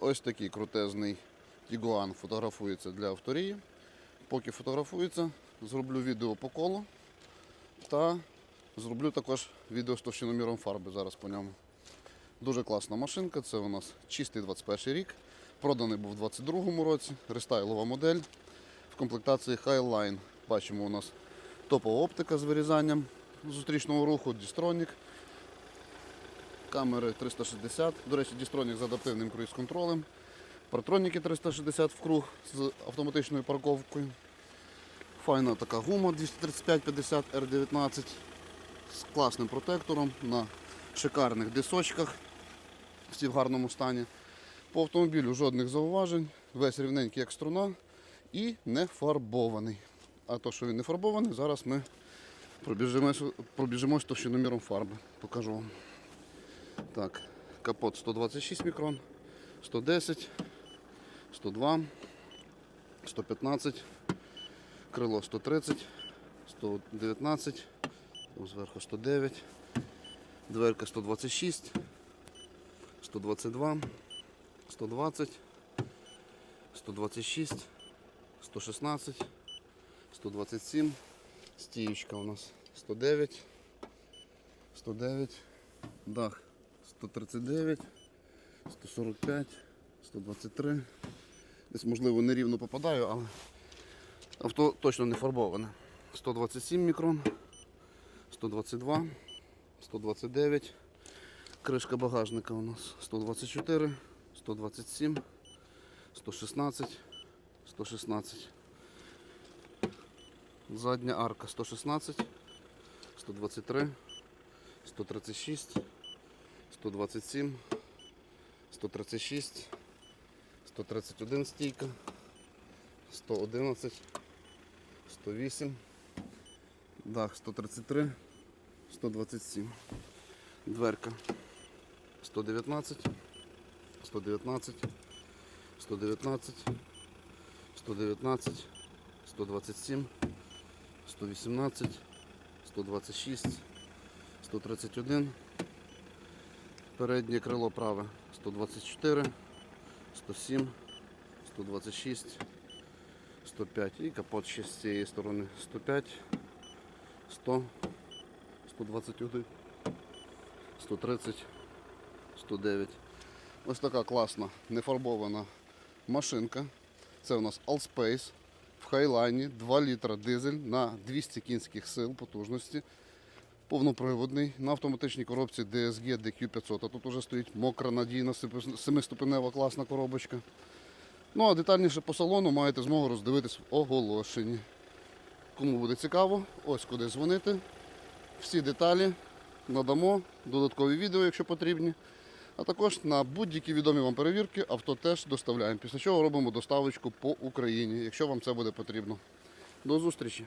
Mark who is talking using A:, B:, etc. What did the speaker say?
A: Ось такий крутезний Тігуан фотографується для авторії. Поки фотографується, зроблю відео по колу та зроблю також відео з товщиноміром фарби зараз по ньому. Дуже класна машинка, це у нас чистий 21 рік. Проданий був у 22-му році, рестайлова модель в комплектації Highline. Бачимо, у нас топова оптика з вирізанням зустрічного руху, дістронік, камери 360. До речі, дістронік з адаптивним круїз-контролем. Партроніки 360 в круг з автоматичною парковкою. Файна така гума 235-50 R19 з класним протектором на шикарних дисочках. Всі в гарному стані. По автомобілю жодних зауважень, весь рівненький як струна і не фарбований. А то, що він не фарбований, зараз ми пробіжимось, пробіжимось товщиноміром фарби. Покажу вам. Так, капот 126 мікрон, 110, 102, 115, крило 130, 119, там зверху 109, дверка 126, 122, 120, 126, 116, 127, стіючка у нас 109, 109, дах 139, 145, 123. Десь, можливо, нерівно попадаю, але авто точно не фарбоване. 127 мікрон, 122, 129. Кришка багажника у нас 124, 127, 116, 116. Задня арка 116, 123, 136, 127, 136, 131 стійка, 111, 108, дах 133, 127. Дверка 119, 119, 119, 119, 127, 118, 126, 131. Переднє крило праве 124, 107, 126, 105 і капот ще з цієї сторони 105, 100, 121. 130, 109. Ось така класна нефарбована машинка. Це у нас Allspace в хайлайні 2 літра дизель на 200 кінських сил потужності. Повноприводний на автоматичній коробці DSG DQ500. А тут вже стоїть мокра, надійна, 7-ступенева класна коробочка. Ну а детальніше по салону маєте змогу роздивитись в оголошенні. Кому буде цікаво, ось куди дзвонити. Всі деталі надамо, додаткові відео, якщо потрібні. А також на будь-які відомі вам перевірки авто теж доставляємо. Після чого робимо доставочку по Україні, якщо вам це буде потрібно. До зустрічі!